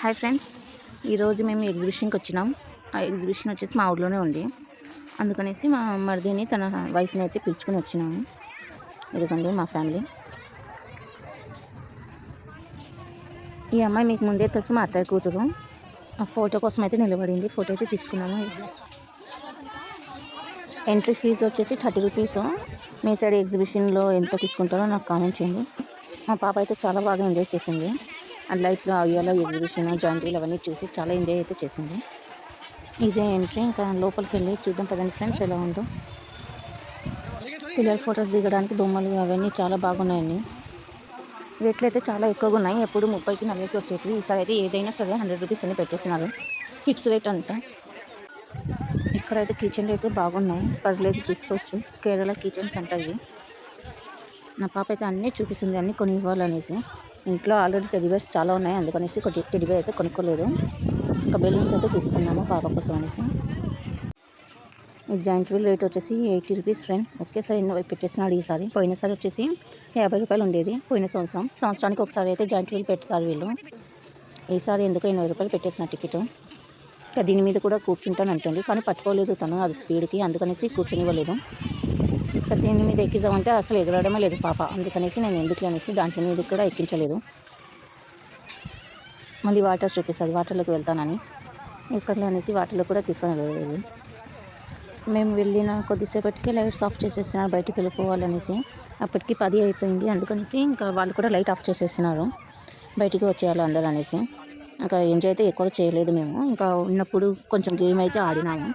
Hi friends. ఈరోజు మేము ఎగ్జిబిషన్కి వచ్చినాం. ఆ ఎగ్జిబిషన్ వచ్చేసి మా ఊర్లోనే ఉంది. అందుకనేసి మా మరిదిని తన వైఫ్ని అయితే పిలుచుకొని వచ్చినాము. ఎందుకండి మా ఫ్యామిలీ. ఈ అమ్మాయి మీకు ముందే తెలుసు మా అత్తయ్య కూతురు. ఆ ఫోటో కోసం అయితే నిలబడింది. ఫోటో అయితే తీసుకున్నాము. ఎంట్రీ ఫీజు వచ్చేసి థర్టీ రూపీస్. మీ సైడ్ ఎగ్జిబిషన్లో ఎంత తీసుకుంటారో నాకు కామెంట్ చేయండి. మా పాప అయితే చాలా బాగా ఎంజాయ్ చేసింది. అండ్ లైట్లో అయ్యాలో ఎగ్జిబిషన్ జాయింట్లు అవన్నీ చూసి చాలా ఎంజాయ్ అయితే చేసింది. ఇదే ఎంట్రీ. ఇంకా లోపలికి వెళ్ళి చూద్దాం పదండి ఫ్రెండ్స్ ఎలా ఉందో. పిల్లల ఫొటోస్ దిగడానికి బొమ్మలు అవన్నీ చాలా బాగున్నాయండి. రేట్లు అయితే చాలా ఎక్కువగా ఉన్నాయి. ఎప్పుడు ముప్పైకి నలభైకి వచ్చేవి ఈసారి అయితే ఏదైనా సరే హండ్రెడ్ రూపీస్ అని పెట్టేస్తున్నారు. ఫిక్స్ రేట్ అంతా. ఇక్కడైతే కిచెన్లు అయితే బాగున్నాయి. పర్లేదు తీసుకోవచ్చు. కేరళ కిచెన్స్ అంటాయి నా పాప అయితే అన్నీ చూపిస్తుంది అన్నీ కొన్ని ఇవ్వాలనేసి ఇంట్లో ఆల్రెడీ టెడిబేర్స్ చాలా ఉన్నాయి. అందుకనేసి కొద్ది టెడిబేర్ అయితే కొనుక్కోలేదు. ఇంకా బెలూన్స్ అయితే తీసుకున్నాము పాప కోసం అనేసి. ఈ జాయింట్ వీల్ రేట్ వచ్చేసి ఎయిటీ రూపీస్ ఫ్రెండ్. ఒకేసారి ఎన్నో పెట్టేసినాడు ఈసారి పోయినసారి వచ్చేసి యాభై రూపాయలు ఉండేది పోయిన సంవత్సరం. సంవత్సరానికి ఒకసారి అయితే జాయింట్ వీల్ పెడతారు వీళ్ళు. ఈసారి ఎందుకో ఎనభై రూపాయలు పెట్టేసిన టికెట్. ఇంకా దీని మీద కూడా కూర్చుంటాను అంటుంది. కానీ పట్టుకోలేదు తను అది స్పీడ్కి. అందుకనేసి కూర్చొనివ్వలేదు. ఇంకా దీని మీద ఎక్కించామంటే అసలు ఎగరడమే లేదు పాప. అందుకనేసి నేను ఎందుకు అనేసి దాంట్లో మీద కూడా ఎక్కించలేదు. మళ్ళీ వాటర్ చూపిస్తుంది. వాటర్లోకి వెళ్తానని. ఇక్కడ అనేసి వాటర్లో కూడా తీసుకొని వెళ్ళలేదు. మేము వెళ్ళిన కొద్దిసేపటికే లైట్స్ ఆఫ్ చేసేసినారు బయటికి వెళ్ళిపోవాలనేసి అప్పటికి పది అయిపోయింది. అందుకనేసి ఇంకా వాళ్ళు కూడా లైట్ ఆఫ్ చేసేసినారు బయటికి వచ్చేయాలి అందరూ అనేసి. ఇంకా ఎంజాయ్ అయితే ఎక్కువ చేయలేదు మేము. ఇంకా ఉన్నప్పుడు కొంచెం గేమ్ అయితే ఆడినాము.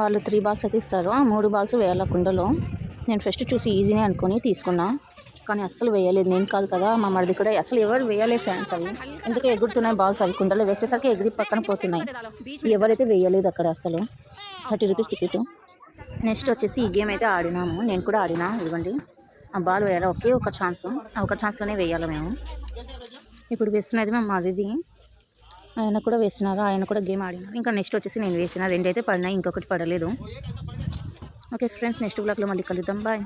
వాళ్ళు త్రీ బాల్స్ అయితే ఇస్తారు. ఆ మూడు బాల్స్ వేయాల కుండలో? నేను ఫస్ట్ చూసి ఈజీనే అనుకొని తీసుకున్నా. కానీ అస్సలు వేయలేదు. నేను కాదు కదా మా మరిది కూడా అసలు ఎవరు వేయలేదు ఫ్రెండ్స్ అవి. ఎందుకు ఎగురుతున్నాయి బాల్స్ అవి కుండలో. వేసేసరికి ఎగిరి పక్కన పోతున్నాయి. ఎవరైతే వేయలేదు అక్కడ అసలు థర్టీ రూపీస్ టికెట్ నెక్స్ట్ వచ్చేసి ఈ గేమ్ అయితే ఆడినాము. నేను కూడా ఆడినా. ఇవ్వండి. ఆ బాల్ వేయాలి? ఒకే ఒక ఛాన్స్ ఆ ఒక ఛాన్స్లోనే వేయాలి మేము? ఇప్పుడు వేస్తున్నది మా మరిది. ఆయన కూడా వేస్తున్నారు ఆయన కూడా గేమ్ ఆడినారు. ఇంకా నెక్స్ట్ వచ్చేసి నేను వేసిన రెండైతే పడినాయి ఇంకొకటి పడలేదు. ఓకే ఫ్రెండ్స్ నెక్స్ట్ బ్లాక్లో మళ్ళీ కలుద్దాం బాయ్